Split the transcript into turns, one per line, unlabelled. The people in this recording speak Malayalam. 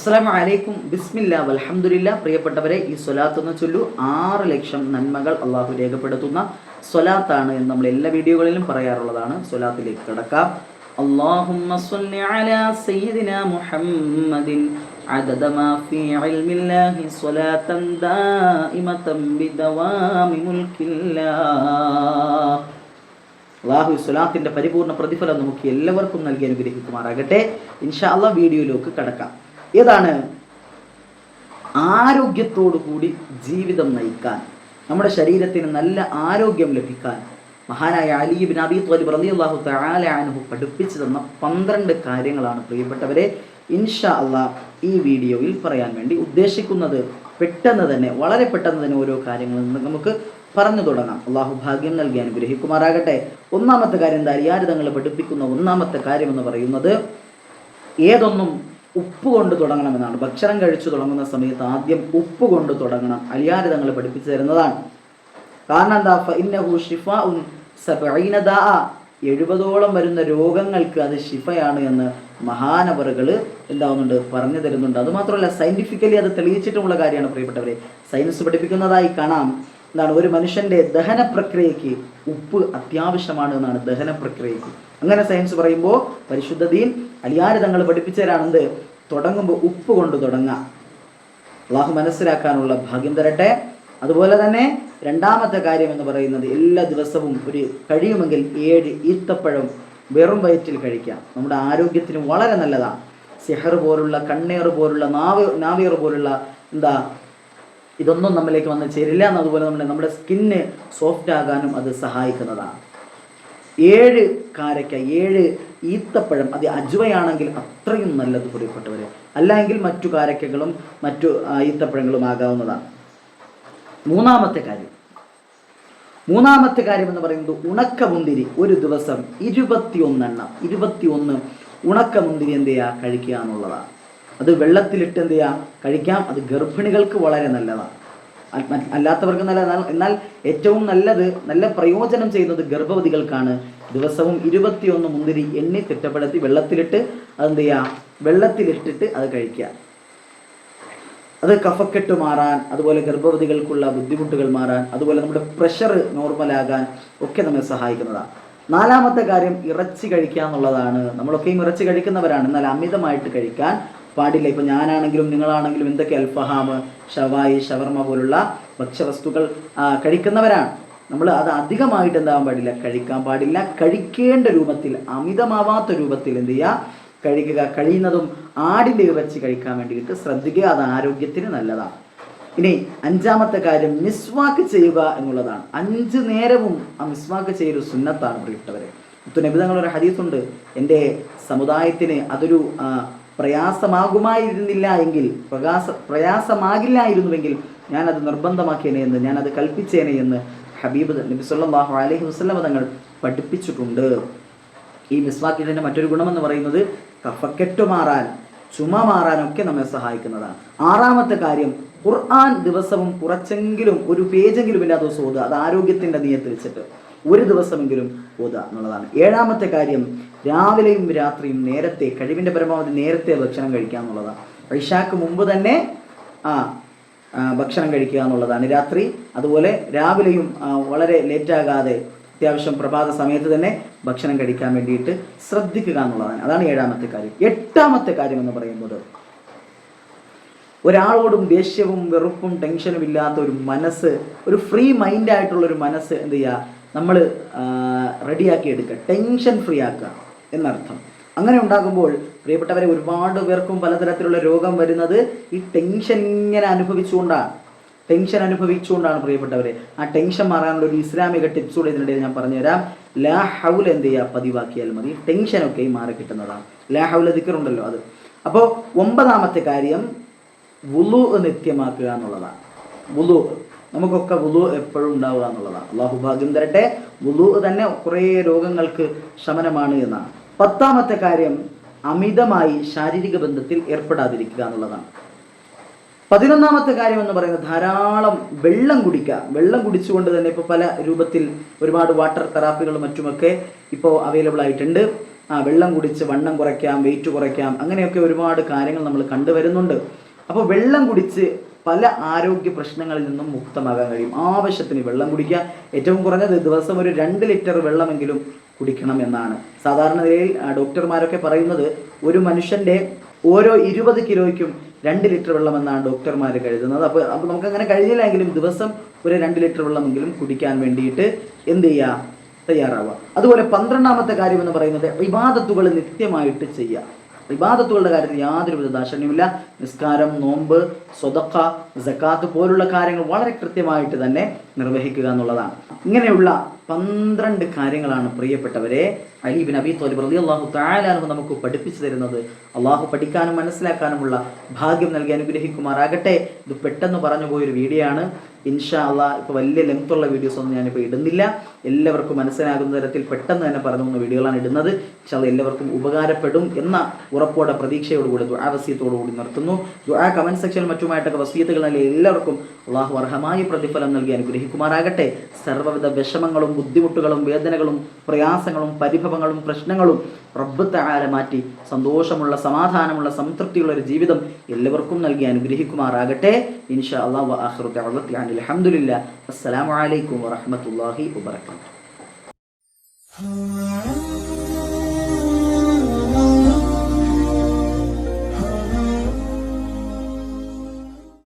അസ്സലാമു അലൈക്കും ബിസ്മില്ല വൽഹംദുലില്ല പ്രിയപ്പെട്ടവരെ ഈ സ്വലാത്ത് ചൊല്ലു ആറ് ലക്ഷം നന്മകൾ അള്ളാഹു രേഖപ്പെടുത്തുന്ന സ്വലാത്താണ് എന്ന് നമ്മൾ എല്ലാ വീഡിയോകളിലും പറയാറുള്ളതാണ് സ്വലാത്തിലേക്ക് കിടക്കാം اللهم صل على سيدنا محمد عدد ما في علم الله صلاة دائمة بدوام ملك الله അള്ളാഹു സ്വലാത്തിന്റെ പരിപൂർണ്ണ പ്രതിഫലം നമുക്ക് എല്ലാവർക്കും നൽകി അനുഗ്രഹിക്കുമാറാകട്ടെ ഇൻഷാ അള്ളാ വീഡിയോയിലേക്ക് കടക്കാം ഏതാണ്? ആരോഗ്യത്തോടു കൂടി ജീവിതം നയിക്കാൻ നമ്മുടെ ശരീരത്തിന് നല്ല ആരോഗ്യം ലഭിക്കാൻ മഹാനായ അലി ബിൻ അബി ത്വാലിബ് റളിയല്ലാഹു അള്ളാഹു അൻഹു പഠിപ്പിച്ചു തന്ന പന്ത്രണ്ട് കാര്യങ്ങളാണ് പ്രിയപ്പെട്ടവരെ ഇൻഷാ അള്ളാ ഈ വീഡിയോയിൽ പറയാൻ വേണ്ടി ഉദ്ദേശിക്കുന്നത്. പെട്ടെന്ന് തന്നെ വളരെ പെട്ടെന്ന് തന്നെ ഓരോ കാര്യങ്ങളിൽ നിന്ന് നമുക്ക് പറഞ്ഞു തുടങ്ങാം. അള്ളാഹു ഭാഗ്യം നൽകി അനുഗ്രഹിക്കുമാറാകട്ടെ. ഒന്നാമത്തെ കാര്യം എന്താ? അരിയാരിതങ്ങൾ പഠിപ്പിക്കുന്ന ഒന്നാമത്തെ കാര്യം എന്ന് പറയുന്നത് ഏതൊന്നും ഉപ്പ് കൊണ്ട് തുടങ്ങണമെന്നാണ്. ഭക്ഷണം കഴിച്ചു തുടങ്ങുന്ന സമയത്ത് ആദ്യം ഉപ്പ് കൊണ്ട് തുടങ്ങണം. അലിയാരി തങ്ങൾ പഠിപ്പിച്ചു തരുന്നതാണ്. കാരണം എന്താ? ഇന്നഹു ഷിഫാഉൻ സബഈന ദാഅ എഴുപതോളം വരുന്ന രോഗങ്ങൾക്ക് അത് ഷിഫയാണ് എന്ന് മഹാനവറുകൾ എന്താവുന്നുണ്ട്? പറഞ്ഞു തരുന്നുണ്ട്. അതുമാത്രമല്ല സയന്റിഫിക്കലി അത് തെളിയിച്ചിട്ടുമുള്ള കാര്യമാണ് പ്രിയപ്പെട്ടവരെ. സയൻസ് പഠിപ്പിക്കുന്നതായി കാണാം. എന്താണ്? ഒരു മനുഷ്യന്റെ ദഹന പ്രക്രിയയ്ക്ക് ഉപ്പ് അത്യാവശ്യമാണ് എന്നാണ് ദഹന പ്രക്രിയയ്ക്ക്. അങ്ങനെ സയൻസ് പറയുമ്പോൾ പരിശുദ്ധ ദീൻ അലിയാര് തങ്ങൾ പഠിപ്പിച്ചു തരാണെന്ത് തുടങ്ങുമ്പോൾ ഉപ്പ് കൊണ്ട് തുടങ്ങാം. അള്ളാഹു മനസ്സിലാക്കാനുള്ള ഭാഗ്യം തരട്ടെ. അതുപോലെ തന്നെ രണ്ടാമത്തെ കാര്യം എന്ന് പറയുന്നത് എല്ലാ ദിവസവും ഒരു കഴിയുമെങ്കിൽ ഏഴ് ഈത്തപ്പഴം വെറും വയറ്റിൽ കഴിക്കാം. നമ്മുടെ ആരോഗ്യത്തിന് വളരെ നല്ലതാണ്. സിഹർ പോലുള്ള കണ്ണേർ പോലുള്ള നാവ് നാവിയർ പോലുള്ള എന്താ ഇതൊന്നും നമ്മളിലേക്ക് വന്ന് ചേരില്ല. എന്നതുപോലെ നമ്മുടെ നമ്മുടെ സ്കിന്ന് സോഫ്റ്റ് ആകാനും അത് സഹായിക്കുന്നതാണ്. ഏഴ് കാരക്ക ഏഴ് ഈത്തപ്പഴം അത് അജ്വയാണെങ്കിൽ അത്രയും നല്ലത് പ്രിയപ്പെട്ടവരെ. അല്ലെങ്കിൽ മറ്റു കാരക്കകളും മറ്റു ഈത്തപ്പഴങ്ങളും ആകാവുന്നതാണ്. മൂന്നാമത്തെ കാര്യം. മൂന്നാമത്തെ കാര്യം എന്ന് പറയുന്നത് ഉണക്കമുന്തിരി ഒരു ദിവസം ഇരുപത്തിയൊന്നെണ്ണം. ഇരുപത്തിയൊന്ന് ഉണക്കമുന്തിരി എന്ത് ചെയ്യുക കഴിക്കുക എന്നുള്ളതാണ്. അത് വെള്ളത്തിലിട്ട് എന്ത് ചെയ്യുക കഴിക്കാം. അത് ഗർഭിണികൾക്ക് വളരെ നല്ലതാണ്. അല്ലാത്തവർക്ക് നല്ല എന്നാൽ ഏറ്റവും നല്ലത് നല്ല പ്രയോജനം ചെയ്യുന്നത് ഗർഭവതികൾക്കാണ്. ദിവസവും ഇരുപത്തിയൊന്ന് മുന്തിരി എണ്ണി തിട്ടപ്പെടുത്തി വെള്ളത്തിലിട്ട് അതെന്ത് ചെയ്യുക വെള്ളത്തിലിട്ടിട്ട് അത് കഴിക്കുക. അത് കഫക്കെട്ട് മാറാൻ അതുപോലെ ഗർഭവതികൾക്കുള്ള ബുദ്ധിമുട്ടുകൾ മാറാൻ അതുപോലെ നമ്മുടെ പ്രഷർ നോർമലാകാൻ ഒക്കെ നമ്മെ സഹായിക്കുന്നതാണ് നാലാമത്തെ കാര്യം ഇറച്ചി കഴിക്കുക എന്നുള്ളതാണ്. നമ്മളൊക്കെയും ഇറച്ചി കഴിക്കുന്നവരാണ്. എന്നാൽ അമിതമായിട്ട് കഴിക്കാൻ പാടില്ല. ഇപ്പൊ ഞാനാണെങ്കിലും നിങ്ങളാണെങ്കിലും എന്തൊക്കെ അൽഫഹാം ഷവായി ഷവർമ പോലുള്ള ഭക്ഷ്യവസ്തുക്കൾ കഴിക്കുന്നവരാണ്. നമ്മൾ അത് അധികമായിട്ട് എന്താവാൻ പാടില്ല? കഴിക്കാൻ പാടില്ല. കഴിക്കേണ്ട രൂപത്തിൽ അമിതമാവാത്ത രൂപത്തിൽ എന്ത് ചെയ്യുക കഴിക്കുക. കഴിയുന്നതും ആടിന്റെ ഇറച്ചി കഴിക്കാൻ വേണ്ടിയിട്ട് ശ്രദ്ധിക്കുക. അത് ആരോഗ്യത്തിന് നല്ലതാണ്. ഇനി അഞ്ചാമത്തെ കാര്യം മിസ്വാക്ക് ചെയ്യുക എന്നുള്ളതാണ്. അഞ്ച് നേരവും ആ മിസ്വാക്ക് ചെയ്യൊരു സുന്നത്താണ് പ്രിയപ്പെട്ടവരെ. നബിതങ്ങളൊരു ഹദീസുണ്ട്. എന്റെ സമുദായത്തിന് അതൊരു പ്രയാസമാകുമായിരുന്നില്ല എങ്കിൽ പ്രകാശ പ്രയാസമാകില്ലായിരുന്നുവെങ്കിൽ ഞാനത് നിർബന്ധമാക്കിയേനെ എന്ന് ഞാനത് കൽപ്പിച്ചേനെ എന്ന് ഹബീബ് നബി സല്ലല്ലാഹു അലൈഹി വസ്ലമ തങ്ങൾ പഠിപ്പിച്ചിട്ടുണ്ട്. ഈ മിസ്വാക്കിന്റെ മറ്റൊരു ഗുണമെന്ന് പറയുന്നത് കഫക്കെട്ട് മാറാൻ ചുമ മാറാനൊക്കെ നമ്മെ സഹായിക്കുന്നതാണ്. ആറാമത്തെ കാര്യം ഖുർആൻ ദിവസവും കുറച്ചെങ്കിലും ഒരു പേജെങ്കിലും ഇല്ലാതെ ദിവസം ഓതുക. അത് ആരോഗ്യത്തിന്റെ നിയത്ത് വെച്ചിട്ട് ഒരു ദിവസമെങ്കിലും ഓതുക എന്നുള്ളതാണ്. ഏഴാമത്തെ കാര്യം രാവിലെയും രാത്രിയും നേരത്തെ കഴിവിന്റെ പരമാവധി നേരത്തെ ഭക്ഷണം കഴിക്കുക എന്നുള്ളതാണ്. ഐഷാക്ക് മുമ്പ് തന്നെ ആ ഭക്ഷണം കഴിക്കുക എന്നുള്ളതാണ്. രാത്രി അതുപോലെ രാവിലെയും വളരെ ലേറ്റാകാതെ അത്യാവശ്യം പ്രഭാത സമയത്ത് തന്നെ ഭക്ഷണം കഴിക്കാൻ വേണ്ടിയിട്ട് ശ്രദ്ധിക്കുക എന്നുള്ളതാണ്. അതാണ് ഏഴാമത്തെ കാര്യം. എട്ടാമത്തെ കാര്യം എന്ന് പറയുന്നത് ഒരാളോടും ദേഷ്യവും വെറുപ്പും ടെൻഷനും ഇല്ലാത്ത ഒരു മനസ്സ് ഒരു ഫ്രീ മൈൻഡ് ആയിട്ടുള്ള ഒരു മനസ്സ് എന്ത് ചെയ്യുക? നമ്മൾ റെഡിയാക്കി എടുക്കുക. ടെൻഷൻ ഫ്രീ ആക്കുക. എന്നർത്ഥം. അങ്ങനെ ഉണ്ടാകുമ്പോൾ പ്രിയപ്പെട്ടവരെ ഒരുപാട് പേർക്കും പലതരത്തിലുള്ള രോഗം വരുന്നത് ഈ ടെൻഷൻ ഇങ്ങനെ അനുഭവിച്ചുകൊണ്ടാണ് ടെൻഷൻ അനുഭവിച്ചുകൊണ്ടാണ് പ്രിയപ്പെട്ടവരെ. ആ ടെൻഷൻ മാറാനുള്ള ഒരു ഇസ്ലാമിക ടിപ്സ് കൂടെ ഇതിനിടയിൽ ഞാൻ പറഞ്ഞുതരാം. ലാ ഹൗൽ എന്ത് ചെയ്യുക പതിവാക്കിയാൽ മതി. ടെൻഷനൊക്കെ മാറി കിട്ടുന്നതാണ്. ലാ ഹൗൽ ദിക്കറുണ്ടല്ലോ അത്. അപ്പോൾ ഒമ്പതാമത്തെ കാര്യം വുളു നിത്യമാക്കുക എന്നുള്ളതാണ്. വുളു നമുക്കൊക്കെ വുളു എപ്പോഴും ഉണ്ടാവുക എന്നുള്ളതാണ്. അള്ളാഹു ഭാഗ്യം തരട്ടെ. വുളു തന്നെ കുറേ രോഗങ്ങൾക്ക് ശമനമാണ് എന്നാണ്. പത്താമത്തെ കാര്യം അമിതമായി ശാരീരിക ബന്ധത്തിൽ ഏർപ്പെടാതിരിക്കുക എന്നുള്ളതാണ്. പതിനൊന്നാമത്തെ കാര്യം എന്ന് പറയുന്നത് ധാരാളം വെള്ളം കുടിക്കുക. വെള്ളം കുടിച്ചുകൊണ്ട് തന്നെ ഇപ്പോൾ പല രൂപത്തിൽ ഒരുപാട് വാട്ടർ തെറാപ്പികളും മറ്റുമൊക്കെ ഇപ്പോൾ അവൈലബിൾ ആയിട്ടുണ്ട്. ആ വെള്ളം കുടിച്ച് വണ്ണം കുറയ്ക്കാം വെയിറ്റ് കുറയ്ക്കാം അങ്ങനെയൊക്കെ ഒരുപാട് കാര്യങ്ങൾ നമ്മൾ കണ്ടുവരുന്നുണ്ട് അപ്പോൾ വെള്ളം കുടിച്ച് പല ആരോഗ്യ പ്രശ്നങ്ങളിൽ നിന്നും മുക്തമാകാൻ കഴിയും. ആവശ്യത്തിന് വെള്ളം കുടിക്കുക. ഏറ്റവും കുറഞ്ഞത് ദിവസം ഒരു രണ്ട് ലിറ്റർ വെള്ളമെങ്കിലും കുടിക്കണം എന്നാണ്. സാധാരണ നിലയിൽ ഡോക്ടർമാരൊക്കെ പറയുന്നത് ഒരു മനുഷ്യന്റെ ഓരോ ഇരുപത് കിലോയ്ക്കും രണ്ട് ലിറ്റർ വെള്ളം എന്നാണ് ഡോക്ടർമാർ കരുതുന്നത്. അപ്പോൾ അപ്പോൾ നമുക്ക് അങ്ങനെ കഴിഞ്ഞില്ലെങ്കിലും ദിവസം ഒരു രണ്ട് ലിറ്റർ വെള്ളമെങ്കിലും കുടിക്കാൻ വേണ്ടിയിട്ട് എന്ത് ചെയ്യുക തയ്യാറാവുക. അതുപോലെ പന്ത്രണ്ടാമത്തെ കാര്യം എന്ന് പറയുന്നത് വിവാദത്തുകൾ നിത്യമായിട്ട് ചെയ്യുക. വിവാദത്തുകളുടെ കാര്യത്തിൽ യാതൊരുവിധ ദാക്ഷണ്യമില്ല നിസ്കാരം നോമ്പ് സ്വതക്ക ജക്കാത്ത് പോലുള്ള കാര്യങ്ങൾ വളരെ കൃത്യമായിട്ട് തന്നെ നിർവഹിക്കുക എന്നുള്ളതാണ്. ഇങ്ങനെയുള്ള പന്ത്രണ്ട് കാര്യങ്ങളാണ് പ്രിയപ്പെട്ടവരെ അലീബിൻ അബി തോലിബ് റലി അള്ളാഹു താലാനു നമുക്ക് പഠിപ്പിച്ചു തരുന്നത്. അള്ളാഹു പഠിക്കാനും മനസ്സിലാക്കാനുമുള്ള ഭാഗ്യം നൽകി അനുഗ്രഹിക്കുമാറാകട്ടെ. ഇത് പെട്ടെന്ന് പറഞ്ഞു പോയൊരു വീഡിയോ ആണ്. ഇൻഷാ അള്ളാഹ് ഇപ്പോൾ വലിയ ലെങ്ത്തുള്ള വീഡിയോസ് ഒന്നും ഞാനിപ്പോൾ ഇടുന്നില്ല. എല്ലാവർക്കും മനസ്സിലാകുന്ന തരത്തിൽ പെട്ടെന്ന് തന്നെ പറഞ്ഞു പോകുന്ന വീഡിയോകളാണ് ഇടുന്നത്. പക്ഷേ അത് എല്ലാവർക്കും ഉപകാരപ്പെടും എന്ന ഉറപ്പോടെ പ്രതീക്ഷയോടുകൂടി ദുആ വസീയത്തോടുകൂടി നിർത്തുന്നു. ദുആ കമന്റ് സെക്ഷനിൽ മറ്റുമായിട്ടൊക്കെ വസീയത്തുകൾ നൽകിയ എല്ലാവർക്കും അള്ളാഹു അർഹമായി പ്രതിഫലം നൽകി അനുഗ്രഹിക്കുമാറാകട്ടെ. സർവവിധ വിഷമങ്ങളും ബുദ്ധിമുട്ടുകളും വേദനകളും പ്രയാസങ്ങളും പരിഭവങ്ങളും പ്രശ്നങ്ങളും റബ്ബത്താല മാറ്റി സന്തോഷമുള്ള സമാധാനമുള്ള സംതൃപ്തിയുള്ള ഒരു ജീവിതം എല്ലാവർക്കും നൽകി അനുഗ്രഹിക്കുമാറാകട്ടെ. ഇൻഷാ അള്ളാഹു അലഹമുല്ല അസ്സലാമലൈക്കും വറഹമത്തല്ലാഹി വാത്തു